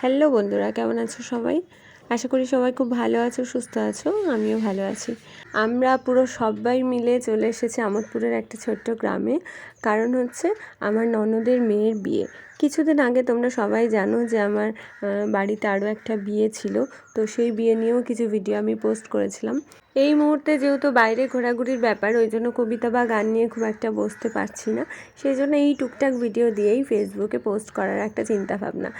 Hello বন্ধুরা, কেমন আছো সবাই? আশা করি সবাই খুব ভালো আছো, সুস্থ আছো, আমিও ভালো আছি। আমরা পুরো সবাই মিলে চলে এসেছি আমোদপুরের একটা ছোট্ট গ্রামে। কারণ হচ্ছে আমার ননদের মেয়ের বিয়ে। কিছুদিন আগে তোমরা সবাই জানো যে আমার বাড়িতে আরও একটা বিয়ে ছিল। তো সেই বিয়ে নিয়েও কিছু ভিডিও আমি পোস্ট করেছিলাম। এই মুহূর্তে যেহেতু বাইরে ঘোরাঘুরির ব্যাপার, ওই জন্য কবিতা বা গান নিয়ে খুব একটা বসতে পারছি না। সেই জন্য এই টুকটাক ভিডিও দিয়েই ফেসবুকে পোস্ট করার একটা চিন্তা ভাবনা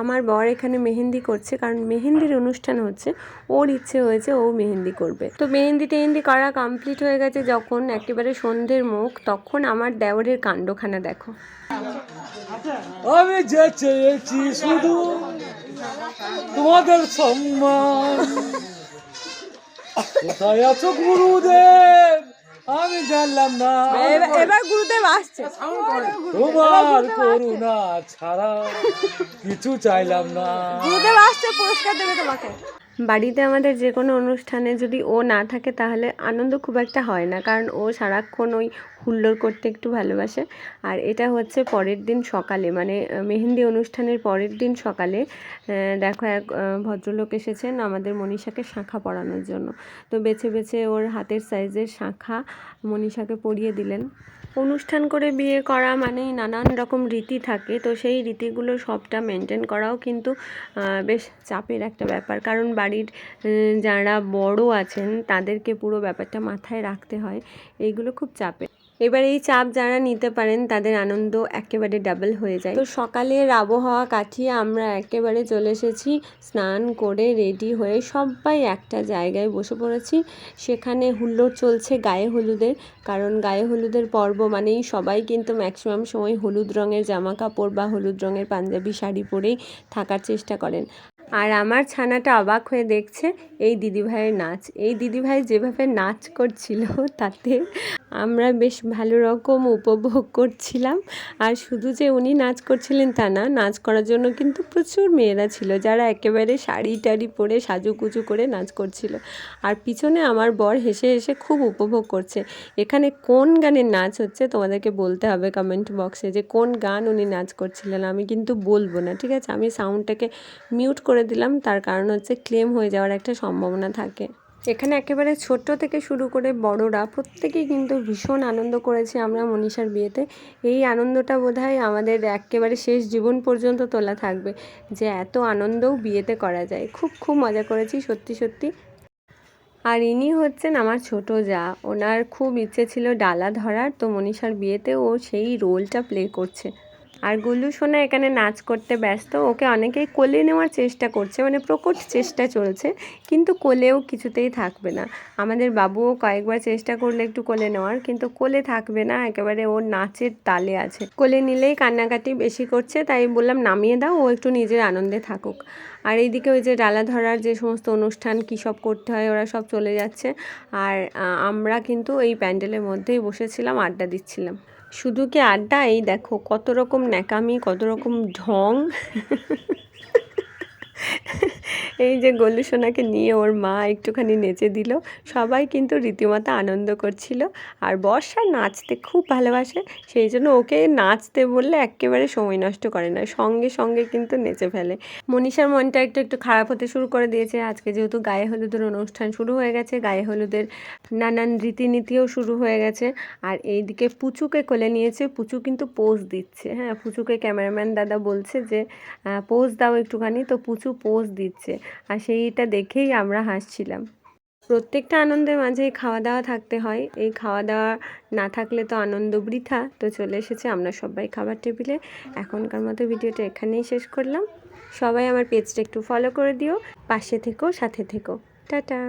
আমার বর এখানে মেহেন্দি করছে, কারণ মেহেন্দির অনুষ্ঠান হচ্ছে, ওর ইচ্ছে হয়েছে ও মেহেন্দি করবে। তো মেহেন্দি টেহেন্দি করা কমপ্লিট হয়ে গেছে যখন একেবারে সন্ধ্যের মুখ, তখন আমার দেওরের কাণ্ডখানা দেখো। আমি যে চেয়েছি শুধু তোমাদের সম্মান। কোথায় আছো গুরুদেব? আমি জানলাম না। এবার গুরুদেব আসছে। তোমার করুণা ছাড়া কিছু চাইলাম না। গুরুদেব আসছে পুরস্কার দেবে তোমাকে। বাড়িতে আমাদের যে কোনো অনুষ্ঠানে যদি ও না থাকে, তাহলে আনন্দ খুব একটা হয় না। কারণ ও সারাক্ষণ ওই হুল্লোড় করতে একটু ভালোবাসে। আর এটা হচ্ছে পরের দিন সকালে মানে মেহেন্দি অনুষ্ঠানের পরের দিন সকালে দেখো এক ভদ্রলোক এসেছেন আমাদের মনীষাকে শাঁখা পরানোর জন্য। তো বেছে বেছে ওর হাতের সাইজের শাঁখা মনীষাকে পরিয়ে দিলেন। অনুষ্ঠান করে বিয়ে করা মানেই নানান রকম রীতি থাকে। তো সেই রীতিগুলো সবটা মেনটেন করাও কিন্তু বেশ চাপের একটা ব্যাপার। কারণ বাড়ির যারা বড় আছেন, তাদেরকে পুরো ব্যাপারটা মাথায় রাখতে হয়। এইগুলো খুব চাপের। এবার এই চাপ যারা নিতে পারেন, তাদের আনন্দ একেবারে ডাবল হয়ে যায়। তো সকালের আবহাওয়া কাটিয়ে আমরা একেবারে চলে এসেছি, স্নান করে রেডি হয়ে সবাই একটা জায়গায় বসে পড়েছি। সেখানে হুল্লোড় চলছে গায়ে হলুদের, কারণ গায়ে হলুদের পর্ব মানেই সবাই কিন্তু ম্যাক্সিমাম সময় হলুদ রঙের জামা কাপড় বা হলুদ রঙের পাঞ্জাবি শাড়ি পরেই থাকার চেষ্টা করেন। আর আমার ছানাটা অবাক হয়ে দেখছে, এই দিদিভাইয়ের নাচ। এই দিদিভাই যেভাবে নাচ করছিল, তাতে আমরা বেশ ভালো রকম উপভোগ করছিলাম। আর শুধু যে উনি নাচ করছিলেন তা না, নাচ করার জন্য কিন্তু প্রচুর মেয়েরা ছিল, যারা একেবারে শাড়ি টাড়ি পরে সাজুকুচু করে নাচ করছিল। আর পিছনে আমার বর হেসে হেসে খুব উপভোগ করছে। এখানে কোন গানের নাচ হচ্ছে তোমাদেরকে বলতে হবে কমেন্ট বক্সে যে কোন গান উনি নাচ করছিলেন, আমি কিন্তু বলব না, ঠিক আছে? আমি সাউন্ডটাকে মিউট করে দিলাম, তার কারণ হচ্ছে ক্লেম হয়ে যাওয়ার একটা সম্ভাবনা থাকে। এখানে একেবারে ছোট্ট থেকে শুরু করে বড়রা, প্রত্যেকেই কিন্তু ভীষণ আনন্দ করেছে আমরা মনীষার বিয়েতে। এই আনন্দটা বোধহয় আমাদের একেবারে শেষ জীবন পর্যন্ত তোলা থাকবে, যে এত আনন্দও বিয়েতে করা যায়। খুব খুব মজা করেছি, সত্যি সত্যি। আর ইনি হচ্ছেন আমার ছোট যা। ওনার খুব ইচ্ছে ছিল ডালা ধরার, তো মনীষার বিয়েতে ও সেই রোলটা প্লে করছে। আর গুল্লু সোনা এখানে নাচ করতে ব্যস্ত। ওকে অনেকেই কোলে নেওয়ার চেষ্টা করছে মানে প্রকট চেষ্টা চলছে, কিন্তু কোলেও কিছুতেই থাকবে না। আমাদের বাবুও কয়েকবার চেষ্টা করলে একটু কোলে নেওয়ার, কিন্তু কোলে থাকবে না, একেবারে ওর নাচের তালে আছে। কোলে নিলেই কান্নাকাটি বেশি করছে, তাই বললাম নামিয়ে দাও, ও একটু নিজের আনন্দে থাকুক। আর এইদিকে ওই যে ডালা ধরার যে সমস্ত অনুষ্ঠান, কী সব করতে হয়, ওরা সব চলে যাচ্ছে। আর আমরা কিন্তু এই প্যান্ডেলের মধ্যেই বসেছিলাম, আড্ডা দিচ্ছিলাম। শুধু কি আড্ডা এই দেখো কত রকম ন্যাকামি কত রকম ঢং। এই যে গলু সোনাকে নিয়ে ওর মা একটুখানি নেচে দিল। সবাই কিন্তু রীতিমতো আনন্দ করছিল। আর বর্ষা নাচতে খুব ভালোবাসে। সেই জন্য ওকে নাচতে বললে একেবারে সময় নষ্ট করে না। সঙ্গে সঙ্গে কিন্তু নেচে ফেলে। মনীষার মনটা একটু একটু খারাপ হতে শুরু করে দিয়েছে। আজকে যেহেতু গায়ে হলুদের অনুষ্ঠান শুরু হয়ে গেছে, গায়ে হলুদের নানান রীতিনীতিও শুরু হয়ে গেছে। আর এইদিকে পুচুকে কোলে নিয়েছে। পুচু কিন্তু পোজ দিচ্ছে। হ্যাঁ পুচুকে ক্যামেরাম্যান দাদা বলছে যে পোজ দাও একটুখানি। তো পুচু পোজ দিচ্ছে। আর সেইটা দেখেই আমরা হাসছিলাম। প্রত্যেকটা আনন্দের মাঝে খাওয়া দাওয়া থাকতে হয়। এই খাওয়া দাওয়া না থাকলে তো আনন্দ বৃথা। তো চলে এসেছে আমরা সবাই খাবার টেবিলে। এখনকার মতো ভিডিওটা এখানেই শেষ করলাম। সবাই আমার পেজটা একটু ফলো করে দিও। পাশে থেকো, সাথে থেকো। টাটা!